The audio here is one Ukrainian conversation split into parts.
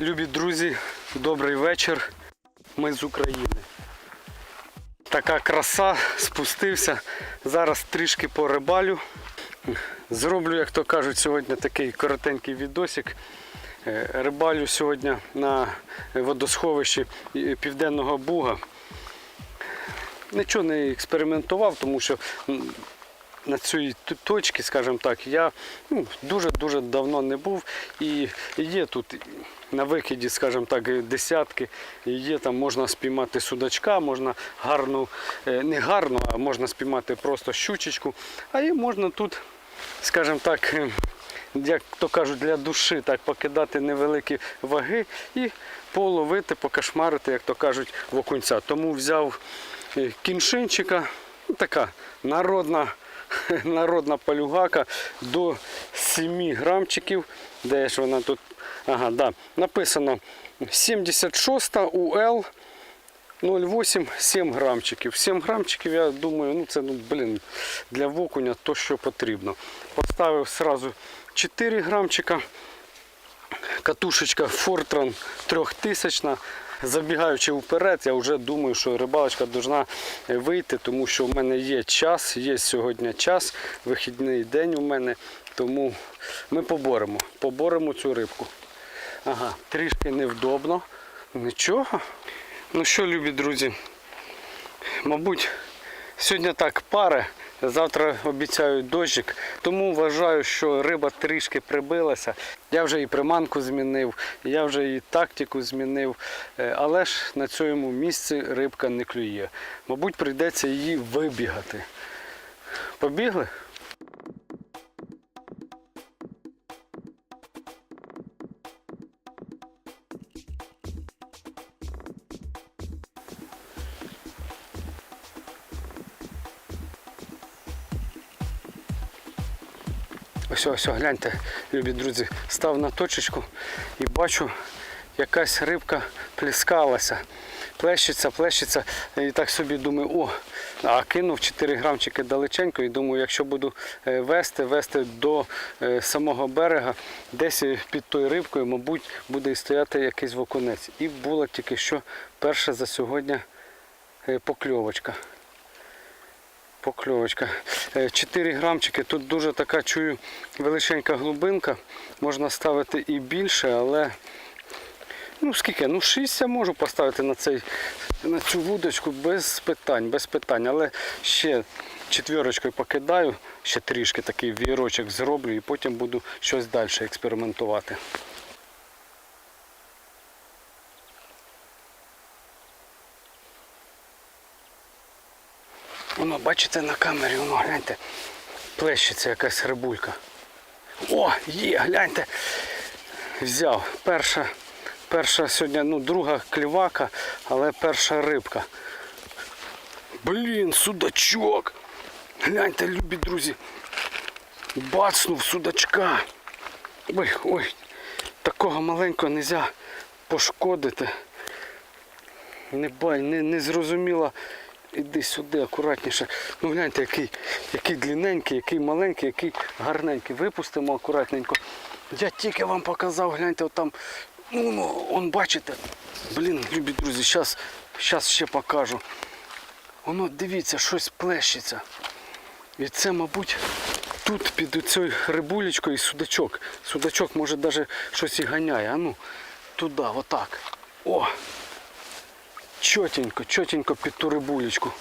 Любі друзі, добрий вечір. Ми з України. Така краса, спустився. Зараз трішки порибалю. Зроблю, як то кажуть, сьогодні такий коротенький відосик. Е, Рибалю сьогодні на водосховищі Південного Буга. Нічого не експериментував, тому що на цій точці, скажімо так, я ну, дуже-дуже давно не був. І є тут на викиді, скажімо так, десятки. І є там можна спіймати судачка, можна гарну, е, не гарну, а можна спіймати просто щучечку. А є можна тут, скажімо так, е, як то кажуть, для душі так покидати невеликі ваги і половити, покашмарити, як то кажуть, в окунця. Тому взяв е, кіншинчика, ну, така народна, народна палюгака до 7 грамчиків. Де ж вона тут? Ага, да. Написано 76 УЛ 0,8 7 грамчиків. 7 грамчиків, я думаю, ну це ну, блін, для окуня то, що потрібно. Поставив сразу 4 грамчика. Катушечка Fortran 3000. Забігаючи вперед, я вже думаю, що рибалочка повинна вийти, тому що в мене є час, є сьогодні час, вихідний день у мене, тому ми поборемо, поборемо цю рибку. Ага, трішки невдобно. Нічого. Ну що, любі друзі, мабуть, сьогодні так пари. Завтра обіцяють дощик, тому вважаю, що риба трішки прибилася. Я вже і приманку змінив, я вже і тактику змінив, Е, але ж на цьому місці рибка не клює. Мабуть, прийдеться її вибігати. Побігли? Ось, ось, гляньте, любі друзі, став на точечку і бачу, якась рибка плескалася. Плещеться, плещеться. І так собі думаю, о, а кинув 4 грамчики далеченько і думаю, якщо буду е, вести, вести до е, самого берега, десь під тою рибкою, мабуть, буде і стояти якийсь воконець. І була тільки що перша за сьогодні е, покльовочка. Покльовочка. 4 грамчики. Тут дуже така чую величенька глибинка. Можна ставити і більше, але ну скільки? Ну 6 я можу поставити на цей, на цю вудочку без питань, без питань. Але ще четвірочкою покидаю, ще трішки такий вірочок зроблю і потім буду щось далі експериментувати. Воно, бачите на камері, воно гляньте, плещеться якась рибулька. О, є, гляньте. Взяв. Перша, перша сьогодні, ну, друга клівака, але перша рибка. Блін, судачок. Гляньте, любі друзі. Бацнув судачка. Ой, ой, такого маленького не можна пошкодити. Не не, не зрозуміло. Іди сюди, акуратніше. Ну гляньте, який, який длинненький, який маленький, який гарненький. Випустимо акуратненько. Я тільки вам показав, гляньте, отам. Ну, ну, он бачите. Блін, любі друзі, зараз щас ще покажу. Воно, дивіться, щось плещеться. І це, мабуть, тут під цією рибулечкою судачок. Судачок може навіть щось і ганяє. А ну, туди, отак. О! Чотенько, чотенько під ту рибулечку.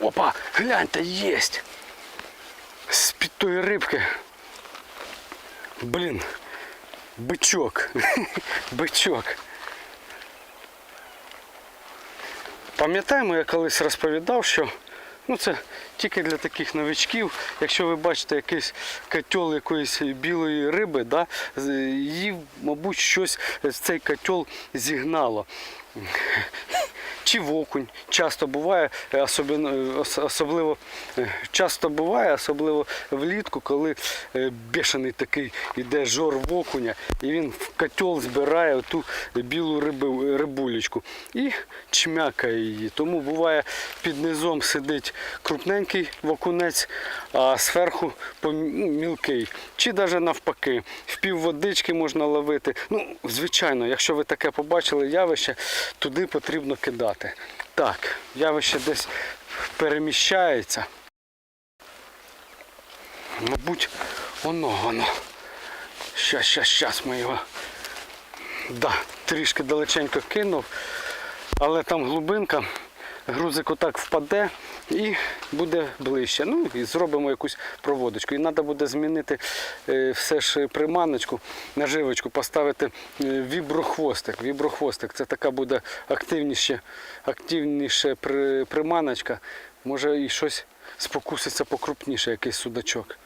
Опа, гляньте, єсть. З-під тої рибки. Блін, бичок. бичок. Пам'ятаємо, я колись розповідав, що ну, це тільки для таких новичків. Якщо ви бачите якийсь котел якоїсь білої риби, да, її, мабуть, щось з цей котел зігнало. Чи в окунь. Часто буває, е, особливо, особливо е, часто буває, особливо влітку, коли е, бешений такий іде жор в окуня, і він в котел збирає ту білу риби, рибулечку і чмякає її. Тому буває під низом сидить крупненький окунець, а зверху ну, мілкий. Чи навіть навпаки, в пів водички можна ловити. Ну, звичайно, якщо ви таке побачили явище, туди потрібно кидати. Так, явище десь переміщається. Мабуть, воно воно. Щас, щас, щас ми його. Да, трішки далеченько кинув, але там глибинка, грузик отак впаде і буде ближче. Ну і зробимо якусь проводочку. І треба буде змінити е, все ж приманочку, наживочку, поставити е, віброхвостик. Віброхвостик це така буде активніше, активніше приманочка. Може і щось спокуситься покрупніше, якийсь судачок.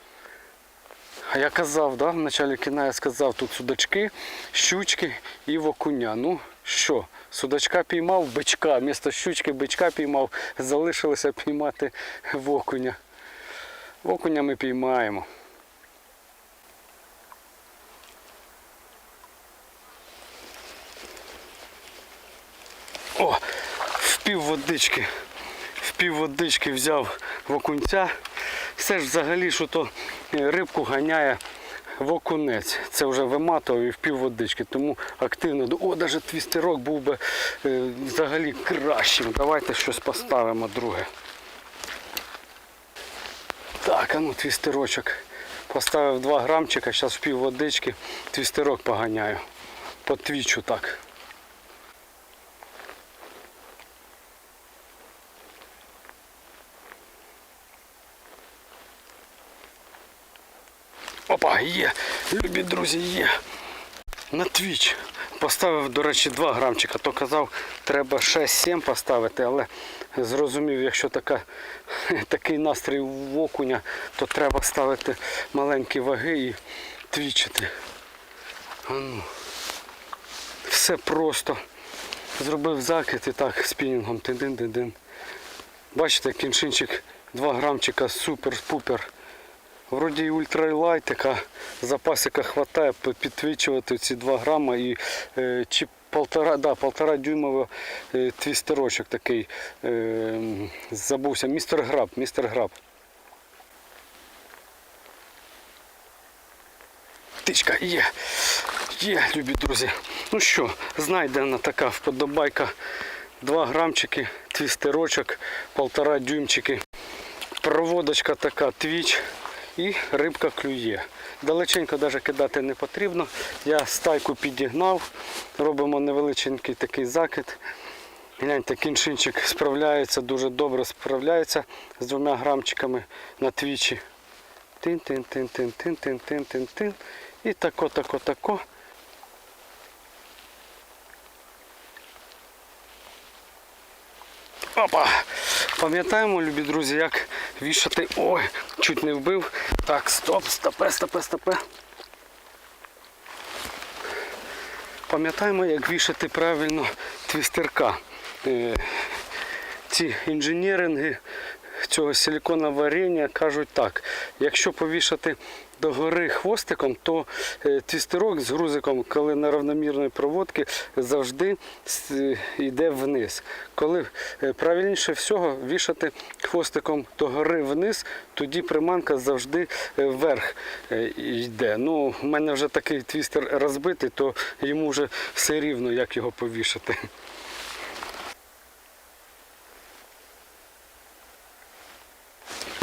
А я казав, да, в началі кіна я сказав, тут судачки, щучки і окуня. Ну що, судачка піймав, бичка, вмісто щучки бичка піймав, залишилося піймати в окуня. Окуня ми піймаємо. О, в пів водички. В пів водички взяв окунця. Все ж взагалі, що то е, рибку ганяє в окунець. Це вже виматував і в пів водички. Тому активно. О, навіть твістерок був би е, взагалі кращим. Давайте щось поставимо друге. Так, а ну твістерочок. Поставив 2 грамчика, зараз в пів водички твістерок поганяю. По твічу так. Опа, є. Любі друзі, є. На твіч. Поставив, до речі, 2 грамчика. То казав, треба 6-7 поставити, але зрозумів, якщо така, такий настрій в окуня, то треба ставити маленькі ваги і твічити. А ну. Все просто. Зробив закид і так спінінгом. Тидин-дидин. Бачите, кіншинчик 2 грамчика супер-пупер. Вроді і ультралайт, така запасика хватає підтвічувати ці 2 грама і е, чи полтора, да, полтора дюймовий е, твістерочок такий. Е, забувся. Містер Граб, містер Граб. Птичка є. Є, любі друзі. Ну що, знайдена така вподобайка. 2 грамчики, твістерочок, полтора дюймчики. Проводочка така, твіч і рибка клює. Далеченько навіть кидати не потрібно. Я стайку підігнав, робимо невеличенький такий закид. Гляньте, кіншинчик справляється, дуже добре справляється з двома грамчиками на твічі. Тин-тин-тин-тин-тин-тин-тин-тин. І тако, тако, тако. Опа! Пам'ятаємо, любі друзі, як вішати. Ой, чуть не вбив. Так, стоп, стопе, стопе, стопе. Пам'ятаємо, як вішати правильно твістерка. Е, Ці інженеринги цього силіконового варення кажуть так. Якщо повішати догори хвостиком, то е, твістерок з грузиком, коли на равномірної проводки, завжди йде вниз. Коли е, правильніше всього вішати хвостиком догори вниз, тоді приманка завжди е, вверх е, йде. Ну, у мене вже такий твістер розбитий, то йому вже все рівно, як його повішати.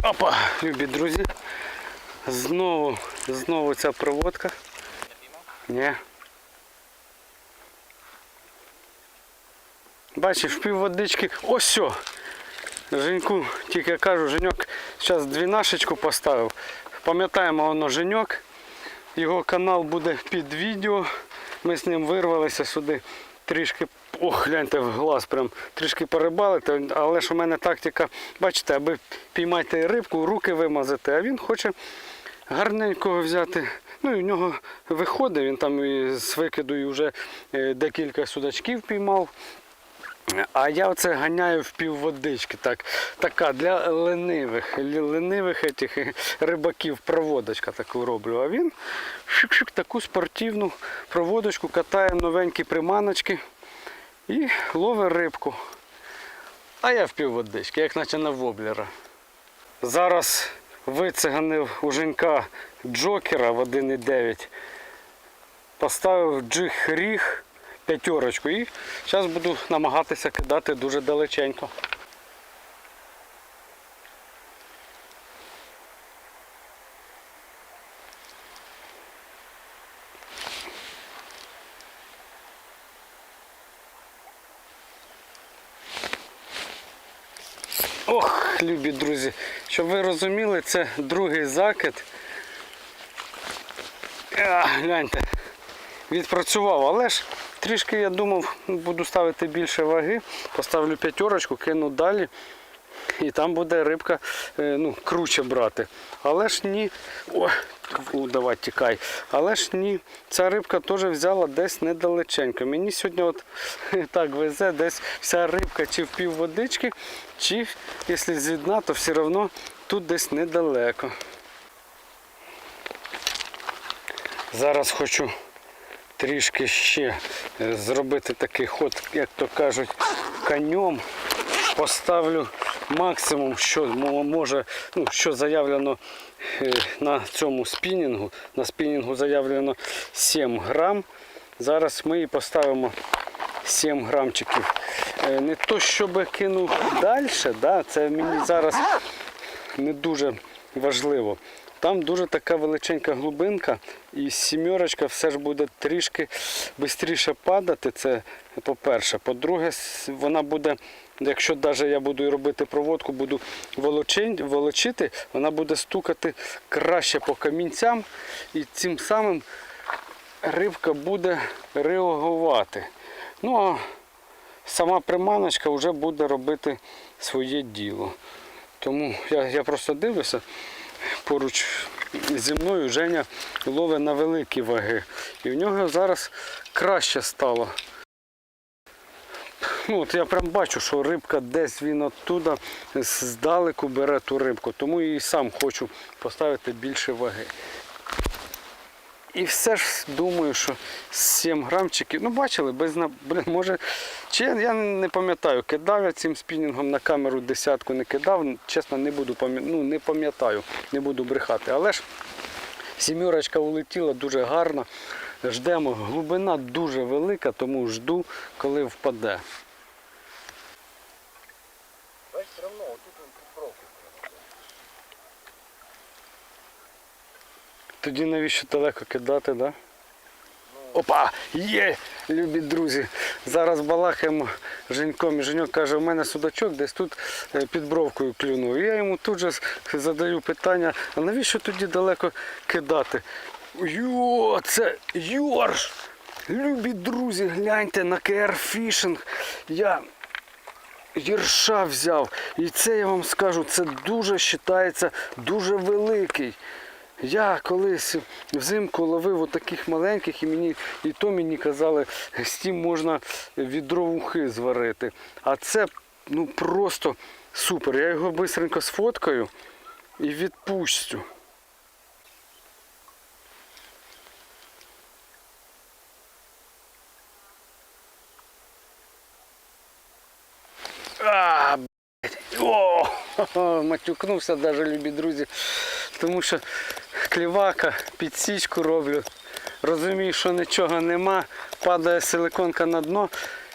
Опа, любі друзі. Знову, знову ця проводка. Ні. Бачиш, пів водички. Ось все. Женьку тільки я кажу, Женьок зараз двінашечку поставив. Пам'ятаємо воно Женьок. Його канал буде під відео. Ми з ним вирвалися сюди трішки. Ох, гляньте в глаз, прям трішки перебалити, але ж у мене тактика, бачите, аби піймати рибку, руки вимазати, а він хоче гарненького взяти. Ну і в нього виходить, він там і з викиду і вже е, декілька судачків піймав. А я оце ганяю в півводички. Так, така для ленивих, ленивих етих е, рибаків проводочка таку роблю. А він шик-шик таку спортивну проводочку катає новенькі приманочки і ловить рибку. А я в півводички, як наче на воблера. Зараз вициганив у Женька Джокера в 1,9. Поставив джиг ріг п'ятерочку і зараз буду намагатися кидати дуже далеченько. Ох, любі друзі, щоб ви розуміли, це другий закид. Гляньте, відпрацював, але ж трішки я думав, буду ставити більше ваги, поставлю п'ятерочку, кину далі. І там буде рибка е, ну, круче брати. Але ж ні. О, давай тікай. Але ж ні, ця рибка теж взяла десь недалеченько. Мені сьогодні от так везе, десь вся рибка чи в пів водички, чи якщо з дна, то все одно тут десь недалеко. Зараз хочу трішки ще е, зробити такий ход, як то кажуть, конем. Поставлю максимум, що може, ну, що заявлено е, на цьому спінінгу. На спінінгу заявлено 7 грам. Зараз ми і поставимо 7 грамчиків. Е, Не то, щоб кинув далі, да, це мені зараз не дуже важливо. Там дуже така величенька глибинка, і сімерочка все ж буде трішки швидше падати. Це по-перше. По-друге, вона буде, якщо навіть я буду робити проводку, буду волочити, вона буде стукати краще по камінцям, і цим самим рибка буде реагувати. Ну а сама приманочка вже буде робити своє діло. Тому я, я просто дивлюся, поруч зі мною Женя ловить на великі ваги. І в нього зараз краще стало. От я прям бачу, що рибка десь він оттуда здалеку бере ту рибку, тому і сам хочу поставити більше ваги. І все ж думаю, що 7 грамчиків, ну бачили, без на блин, може. Чи я, я не пам'ятаю, кидав я цим спінінгом на камеру десятку не кидав, чесно, не буду ну не пам'ятаю, не буду брехати. Але ж сімерочка улетіла дуже гарно. Ждемо, глибина дуже велика, тому жду, коли впаде. Бачиш, все равно, отут він пробки. Тоді навіщо далеко кидати, да? Опа! Є! Любі друзі! Зараз балакаємо з Женьком. І Женьок каже, у мене судачок десь тут е, під бровкою клюнув. Я йому тут же задаю питання, а навіщо тоді далеко кидати? Йо, це Йорш! Любі друзі, гляньте на КР Фішинг. Я Єрша взяв. І це я вам скажу, це дуже вважається дуже великий. Я колись взимку ловив отаких маленьких і мені і то мені казали, з тим можна відро вухи зварити. А це ну просто супер. Я його швидко сфоткаю і відпустю. А, блядь. О, матюкнувся навіть, любі друзі. Тому що клівака, підсічку роблю. Розумію, що нічого нема, падає силиконка на дно.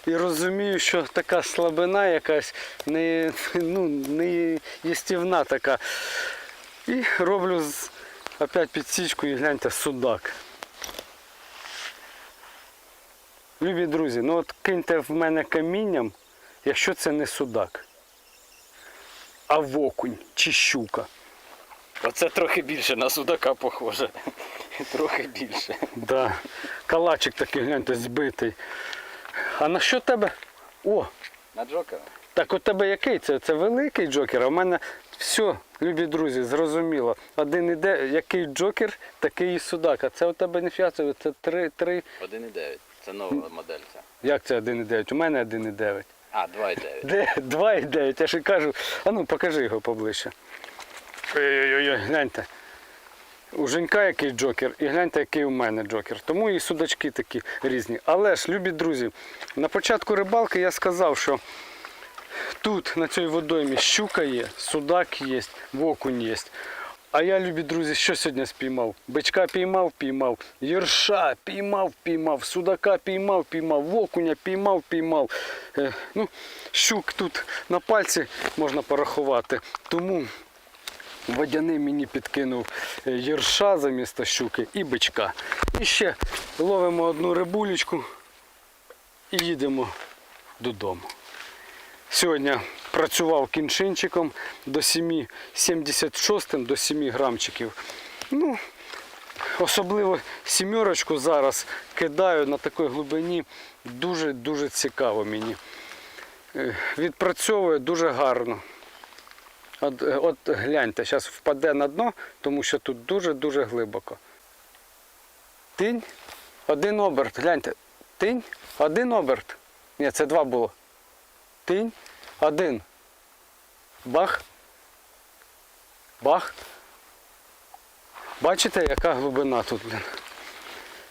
І розумію, що така слабина якась не, ну, не єстівна така. І роблю з, опять підсічку і гляньте, судак. Любі друзі, ну от киньте в мене камінням, якщо це не судак, а вокунь чи щука. Оце трохи більше на судака похоже. Трохи більше. Да. Калачик такий, гляньте, збитий. А на що тебе? О, На Джокера? так у тебе який це? Це великий джокер, а в мене все, любі друзі, зрозуміло. Один іде, який джокер, такий і судак. А це у тебе не фіасове, це 3, 3. 1,9. Це нова модель ця. Як це 1,9? У мене 1,9. А, 2,9. 2,9. Я ж і кажу, а ну покажи його поближче. Ой-ой-ой, гляньте. У Женька який джокер, і гляньте, який у мене джокер. Тому і судачки такі різні. Але ж, любі друзі, на початку рибалки я сказав, що тут на цій водоймі щука є, судак є, окунь є. А я, любі друзі, що сьогодні спіймав? Бичка піймав, піймав, єрша піймав, піймав, судака піймав, піймав, окуня піймав, піймав. Е, ну, щук тут на пальці можна порахувати. Тому водяний мені підкинув е, єрша замісто щуки і бичка. І ще ловимо одну рибулечку і їдемо додому. Сьогодні працював кіншинчиком до 7, 76 до 7 грамчиків. Ну, особливо сімерочку зараз кидаю на такій глибині. Дуже-дуже цікаво мені. Е, Відпрацьовує дуже гарно. От, е, от гляньте, зараз впаде на дно, тому що тут дуже-дуже глибоко. Тинь, один оберт, гляньте. Тинь, один оберт. Ні, це два було. Тинь, один. Бах. Бах. Бачите, яка глибина тут, блін.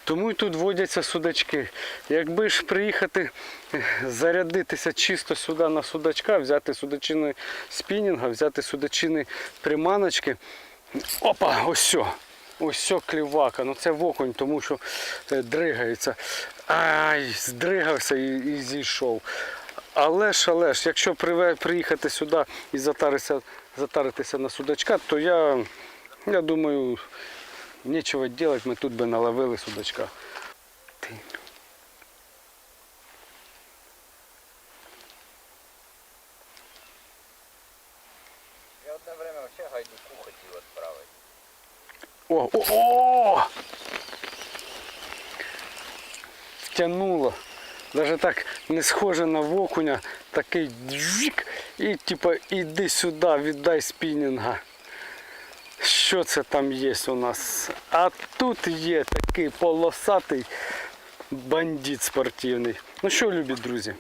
Тому і тут водяться судачки. Якби ж приїхати е, зарядитися чисто сюди на судачка, взяти судачини спінінга, взяти судачини приманочки. Опа, ось. Ось клівака. Ну це воконь, тому що е, дригається. Ай, здригався і, і зійшов. Але ж, але ж, якщо приїхати сюди і затаритися, затаритися на судачка, то я, я думаю, нічого робити, ми тут би наловили судачка. Ти. Я одне время вообще гайдуку хотів відправити. О, о, о! Втянуло. Даже так не схоже на вокуня, такий джик, і типа іди сюди, віддай спінінга. Що це там є у нас? А тут є такий полосатий бандит спортивний. Ну що, любі друзі?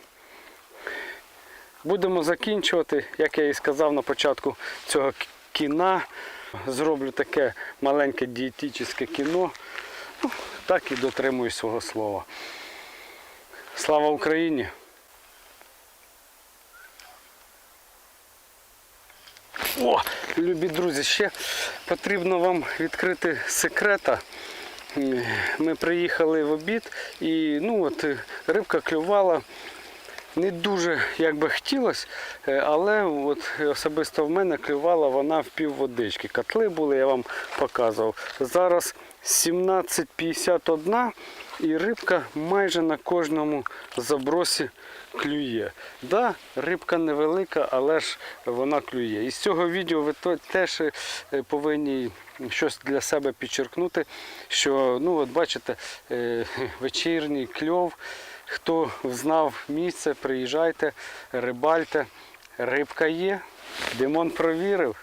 Будемо закінчувати, як я і сказав на початку цього кіна. Зроблю таке маленьке дієтичне кіно. Ну, так і дотримуюсь свого слова. Слава Україні! О, любі друзі, ще потрібно вам відкрити секрета. Ми приїхали в обід і ну от рибка клювала не дуже як би хотілося, але от особисто в мене клювала вона в пів водички. Котли були, я вам показував. Зараз 17.51 і рибка майже на кожному забросі клює. Да, рибка невелика, але ж вона клює. І з цього відео ви теж е, повинні щось для себе підчеркнути, що ну от бачите, е, вечірній кльов. Хто знав місце, приїжджайте, рибальте. Рибка є. Димон провірив,